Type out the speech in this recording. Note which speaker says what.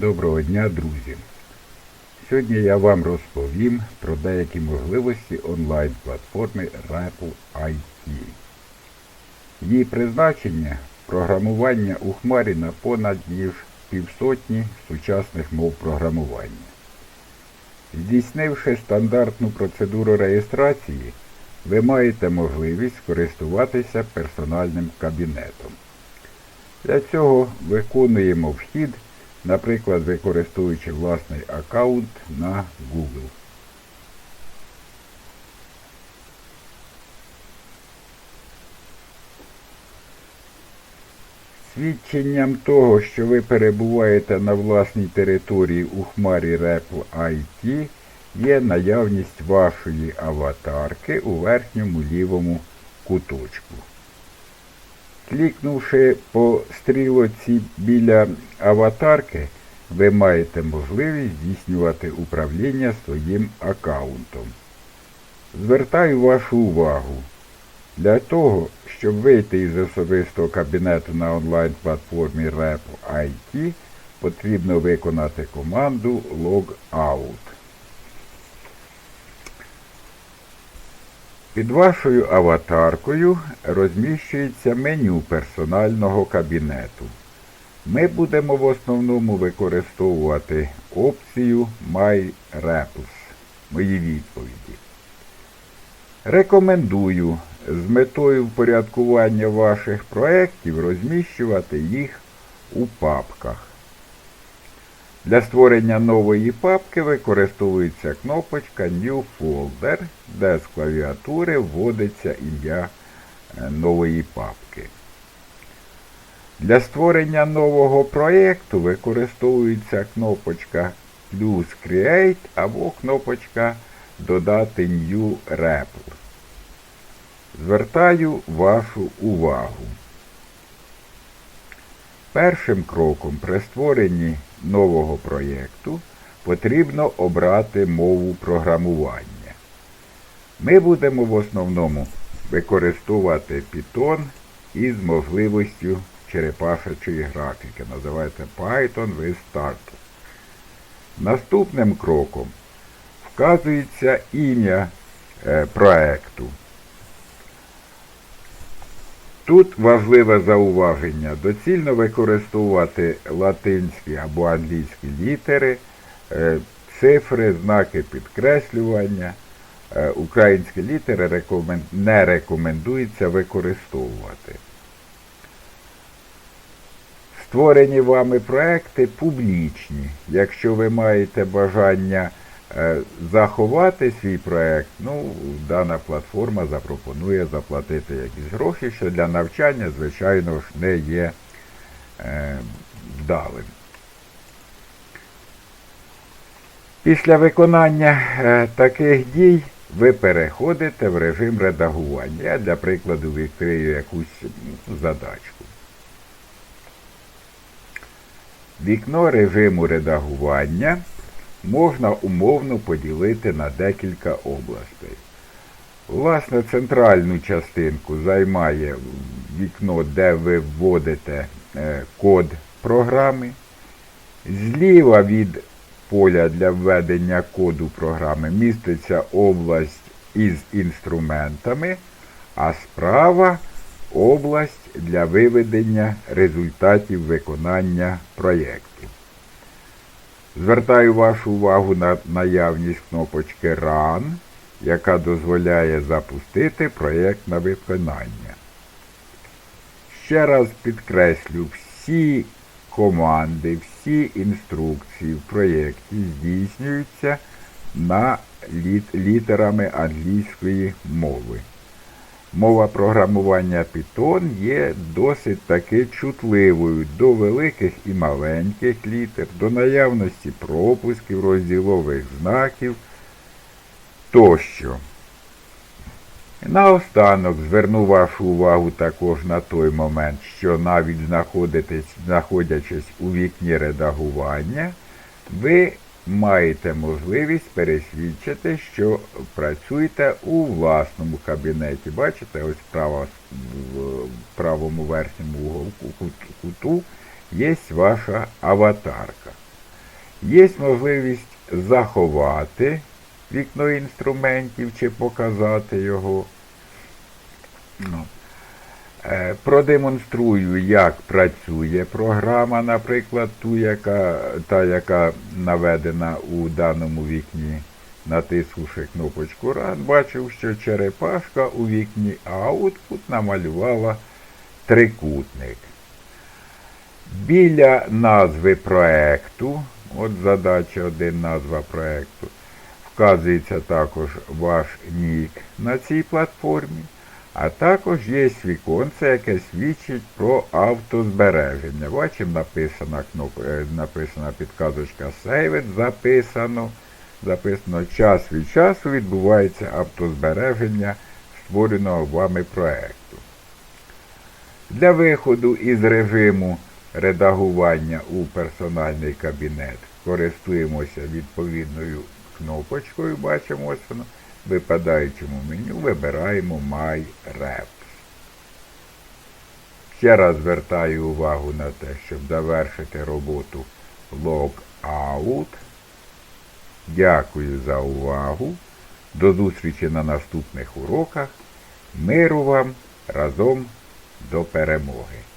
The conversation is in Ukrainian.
Speaker 1: Доброго дня, друзі! Сьогодні я вам розповім про деякі можливості онлайн-платформи Rapple IT. Її призначення програмування у хмарі на понад ніж півсотні сучасних мов програмування. Здійснивши стандартну процедуру реєстрації, ви маєте можливість користуватися персональним кабінетом. Для цього виконуємо вхід, наприклад, використовуючи власний аккаунт на Google. Свідченням того, що ви перебуваєте на власній території у хмарі Apple IT, є наявність вашої аватарки у верхньому лівому куточку. Клікнувши по стрілоці біля аватарки, ви маєте можливість здійснювати управління своїм аккаунтом. Звертаю вашу увагу. Для того, щоб вийти із особистого кабінету на онлайн-платформі REP IT, потрібно виконати команду Logout. Під вашою аватаркою розміщується меню персонального кабінету. Ми будемо в основному використовувати опцію My Rapples. Мої відповіді. Рекомендую з метою впорядкування ваших проєктів розміщувати їх у папках. Для створення нової папки використовується кнопочка New Folder, де з клавіатури вводиться ім'я е, нової папки. Для створення нового проєкту використовується кнопочка плюс Create або кнопочка Додати New Repl. Звертаю вашу увагу. Першим кроком при створенні нового проєкту потрібно обрати мову програмування. Ми будемо в основному використовувати Python із можливістю черепашечої графіки. Називається Python with Start. Наступним кроком вказується ім'я е, проекту. Тут важливе зауваження. Доцільно використовувати латинські або англійські літери, е, цифри, знаки підкреслювання. Е, Українські літери не рекомендується використовувати. Створені вами проекти публічні. Якщо ви маєте бажання заховати свій проект, ну, дана платформа запропонує заплатити якісь гроші, що для навчання, звичайно ж, не є е, вдалим. Після виконання е, таких дій ви переходите в режим редагування. Я для прикладу відкрию якусь задачку. Вікно режиму редагування можна умовно поділити на декілька областей. Власне, центральну частинку займає вікно, де ви вводите е, код програми. Зліва від поля для введення коду програми міститься область із інструментами, а справа область для виведення результатів виконання проєктів. Звертаю вашу увагу на наявність кнопочки Run, яка дозволяє запустити проєкт на виконання. Ще раз підкреслю, всі команди, всі інструкції в проєкті здійснюються на літерами англійської мови. Мова програмування Python є досить таки чутливою до великих і маленьких літер, до наявності пропусків, розділових знаків тощо. Наостанок зверну вашу увагу також на той момент, що навіть знаходячись у вікні редагування, ви маєте можливість пересвідчити, що працюєте у власному кабінеті. Бачите, ось право, в правому верхньому куту є ваша аватарка. Є можливість заховати вікно інструментів чи показати його. Е, Продемонструю, як працює програма, наприклад, ту, яка, та, яка наведена у даному вікні. Натиснувши кнопочку Run, бачив, що черепашка у вікні Output намалювала трикутник. Біля назви проекту, от задача один назва проекту, вказується також ваш нік на цій платформі, а також є віконце, яке свідчить про автозбереження. Бачимо, написана, е, написана підказочка Save, записано, записано час від часу відбувається автозбереження створеного вами проекту. Для виходу із режиму редагування у персональний кабінет користуємося відповідною кнопочкою, бачимо ось воно, випадаючому меню вибираємо My Reps. Ще раз звертаю увагу на те, щоб завершити роботу Logout. Дякую за увагу. До зустрічі на наступних уроках. Миру вам разом до перемоги!